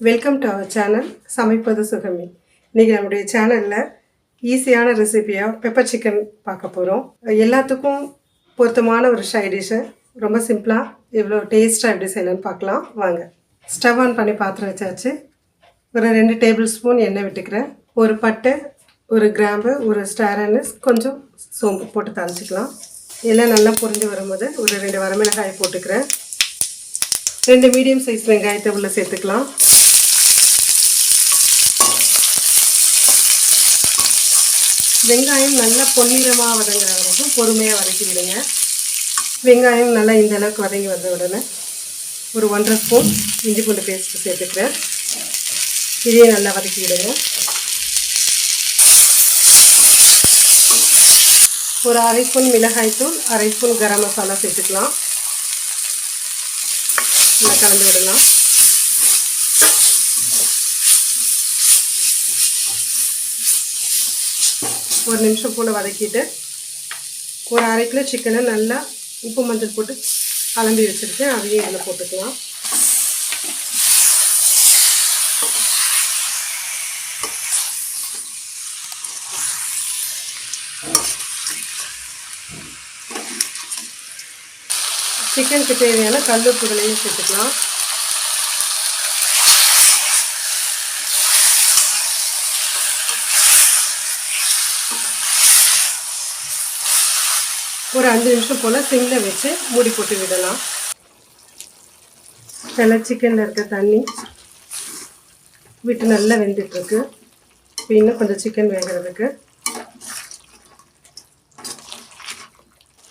Welcome to our channel சமைப்பது சுகமி. இன்றைக்கி நம்முடைய சேனலில் ஈஸியான ரெசிபியாக பெப்பர் சிக்கன் பார்க்க போகிறோம் எல்லாத்துக்கும் பொருத்தமான ஒரு ஷை டிஷ்ஷு ரொம்ப சிம்பிளாக எவ்வளோ டேஸ்ட்டாக எப்படி செய்யலாம்னு பார்க்கலாம். வாங்க. ஸ்டவ் ஆன் பண்ணி பாத்திரம் வச்சாச்சு. ஒரு ரெண்டு டேபிள் ஸ்பூன் எண்ணெய் விட்டுக்கிறேன். ஒரு பட்டை ஒரு கிராம்பு ஒரு ஸ்டார் அனிஸ் கொஞ்சம் சோம்பு போட்டு தாளிச்சிக்கலாம். எல்லாம் நல்லா பொரிஞ்சு வரும்போது ஒரு ரெண்டு வரமிளகாய் போட்டுக்கிறேன். ரெண்டு மீடியம் சைஸ் வெங்காயத்தை உள்ளே சேர்த்துக்கலாம். வெங்காயம் நல்லா பொன்னிறமாக வதங்குற வரைக்கும் பொறுமையாக வதக்கி விடுங்க. வெங்காயம் நல்லா இந்த அளவுக்கு வதங்கி வந்த உடனே ஒரு ஒன்றரை ஸ்பூன் இஞ்சி பூண்டு பேஸ்ட்டு சேர்த்துக்கிறேன். இதையும் நல்லா வதக்கி விடுங்க. ஒரு அரை ஸ்பூன் மிளகாய்த்தூள் அரை ஸ்பூன் கரம் மசாலா சேர்த்துக்கலாம். நல்லா கலந்து விடலாம். ஒரு நிமிஷம் போல் வதக்கிட்டு ஒரு அரை கிலோ சிக்கனை நல்லா உப்பு மஞ்சள் போட்டு கலம்பி வச்சுருக்கேன். அதையும் இதில் போட்டுக்கலாம். சிக்கனுக்கு தேவையான கல்லுப்புகளையும் சேர்த்துக்கலாம். ஒரு அஞ்சு நிமிஷம் போல் சிம்மில் வச்சு மூடி போட்டு விடலாம். சில சிக்கனில் இருக்க தண்ணி விட்டு நல்லா வெந்துட்டுருக்கு. இப்போ இன்னும் கொஞ்சம் சிக்கன் வேகிறதுக்கு.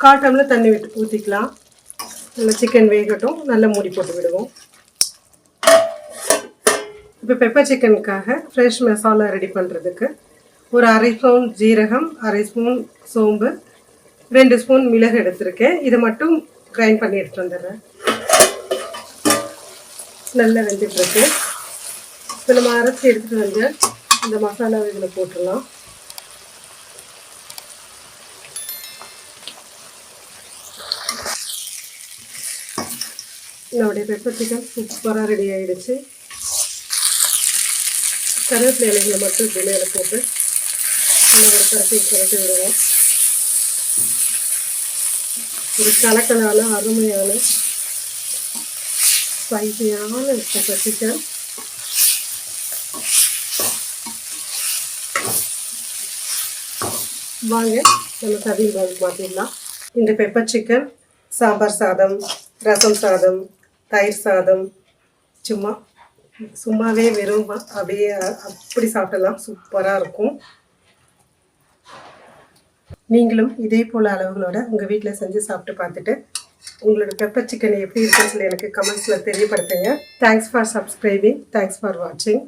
காட்டமில் தண்ணி விட்டு ஊற்றிக்கலாம் நல்லா சிக்கன் வேகட்டும். நல்லா மூடி போட்டு விடுவோம். இப்போ பெப்பர் சிக்கனுக்காக ஃப்ரெஷ் மசாலா ரெடி பண்ணுறதுக்கு ஒரு அரை ஸ்பூன் ஜீரகம் அரை ஸ்பூன் சோம்பு ரெண்டு ஸ்பூன் மிளகு எடுத்திருக்கேன். இதை மட்டும் கிரைண்ட் பண்ணி எடுத்துகிட்டு வந்துடுறேன். நல்லா வெந்துட்டுருக்கு. இப்போ நம்ம அரைச்சி எடுத்துகிட்டு வந்து இந்த மசாலாவை இதில் போட்டுடலாம். நம்முடைய பெப்பர் சிக்கன் சூப்பராக ரெடி ஆகிடுச்சு கருவேப்பிலை இலைகளை மட்டும் இப்படி மேலே போட்டு நல்லா ஒரு பரட்டி பரட்டி விடுவோம். ஒரு கலக்கலான அருமையான ஸ்பைசியான சிக்கன் வாங்க நம்ம சதியில் வந்து மாற்றிடலாம் இந்த பெப்பர் சிக்கன் சாம்பார் சாதம் ரசம் சாதம் தயிர் சாதம் சும்மா சும்மாவே வெறும் அப்படியே அப்படி சாப்பிடலாம். சூப்பராக இருக்கும். நீங்களும் இதே போல் அளவுகளோட உங்கள் வீட்டில் செஞ்சு சாப்பிட்டு பார்த்துட்டு உங்களோட பெப்பர் சிக்கன் எப்படி இருக்குன்னு சொல்லி எனக்கு கமெண்ட்ஸில் தெரியப்படுத்துங்க. Thanks for subscribing thanks for வாட்சிங்